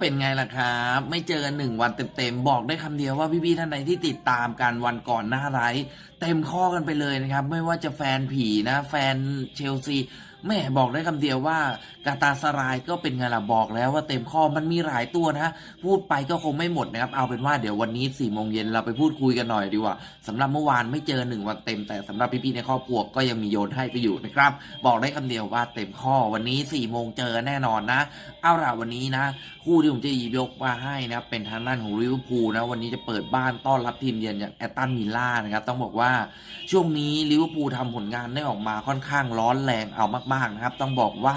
เป็นไงล่ะครับ ไม่เจอกันหนึ่งวันเต็มๆ บอกได้คำเดียวว่าพี่ๆท่านใดที่ติดตามการวันก่อนหน้าไรฟ์ เต็มข้อกันไปเลยนะครับ ไม่ว่าจะแฟนผีนะ แฟนเชลซีแม่บอกได้คำเดียวว่ากาตาสรายก็เป็นไงล่ะบอกแล้วว่าเต็มข้อมันมีหลายตัวนะพูดไปก็คงไม่หมดนะครับ เอาเป็นว่าเดี๋ยววันนี้4ี่โมงเย็นเราไปพูดคุยกันหน่อยดีกว่าสำหรับเมื่อวานไม่เจอหนึ่งวันเต็มแต่สำหรับพี่ๆในครอบครัวก็ยังมีโยนให้ไปอยู่นะครับ บอกได้คำเดียวว่าเต็มข้อวันนี้4ี่โมงเจอแน่นอนนะ เอาล่ะวันนี้นะ คู่ที่ผมจะหยิบยกมาให้นะเป็นทางด้านของลิเวอร์พูลนะวันนี้จะเปิดบ้านต้อนรับทีมเยือนอย่างแอตตันวิลล่านะครับต้องบอกว่าช่วงนี้ลิเวอร์พูลทำผลงานได้ออกมาค่อนข้างร้อนแรงเอามากๆนะครับ ต้องบอกว่า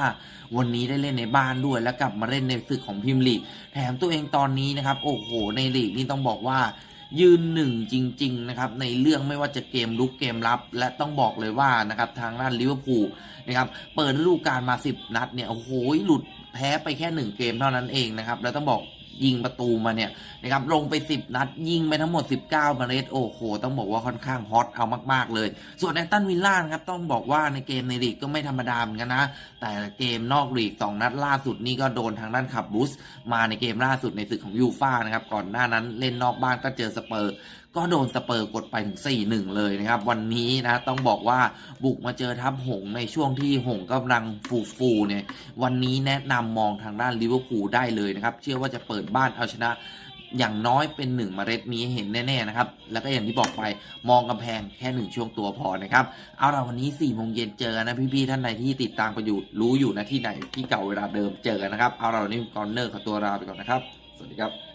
วันนี้ได้เล่นในบ้านด้วย แล้วกลับมาเล่นในศึกของพรีเมียร์ลีกแถมตัวเองตอนนี้นะครับ โอ้โห ในลีกนี่ต้องบอกว่ายืนหนึ่งจริง ๆ นะครับ ในเรื่องไม่ว่าจะเกมลุกเกมรับ และต้องบอกเลยว่านะครับทางด้านลิเวอร์พูลนะครับเปิดฤดูกาลมา 10 นัดเนี่ยโอ้โหหลุดแพ้ไปแค่ 1 เกมเท่านั้นเองนะครับ แล้วต้องบอก ยิงประตูมาเนี่ยนะครับลงไป 10 นัด ยิงไปทั้งหมด 19เมล็ดโอ้โห ต้องบอกว่าค่อนข้างฮอตเอามากๆเลย ส่วนแอตตันวิลล่าครับต้องบอกว่าในเกมในลีกก็ไม่ธรรมดาเหมือนกันนะ แต่เกมนอกลีก 2 นัดล่าสุดนี่ก็โดนทางด้านขับบูสมาในเกมล่าสุดในศึกของยูฟ่านะครับก่อนหน้านั้นเล่นนอกบ้านก็เจอสเปอร์ ก็โดนสเปอร์กดไปถึง 4-1 เลยนะครับ วันนี้นะต้องบอกว่าบุกมาเจอทัพหงในช่วงที่หงกำลังฟูฟูเนี่ยวันนี้แนะนำมองทางด้านลิเวอร์พูลได้เลยนะครับ เชื่อว่าจะเปิดบ้านเอาชนะอย่างน้อยเป็นหนึ่งเมล็ดมีให้เห็นแน่ ๆ นะครับ แล้วก็อย่างที่บอกไปมองกำแพงแค่หนึ่งช่วงตัวพอนะครับ เอาล่ะวันนี้4ี่โมงเย็นเจอนะพี่ ๆ ท่านใดที่ติดตามกันอยู่รู้อยู่นะที่ไหนที่เก่าเวลาเดิมเจอกันนะครับ เอาล่ะวันนี้กอนเนอร์ขอตัวลาไปก่อนนะครับ สวัสดีครับ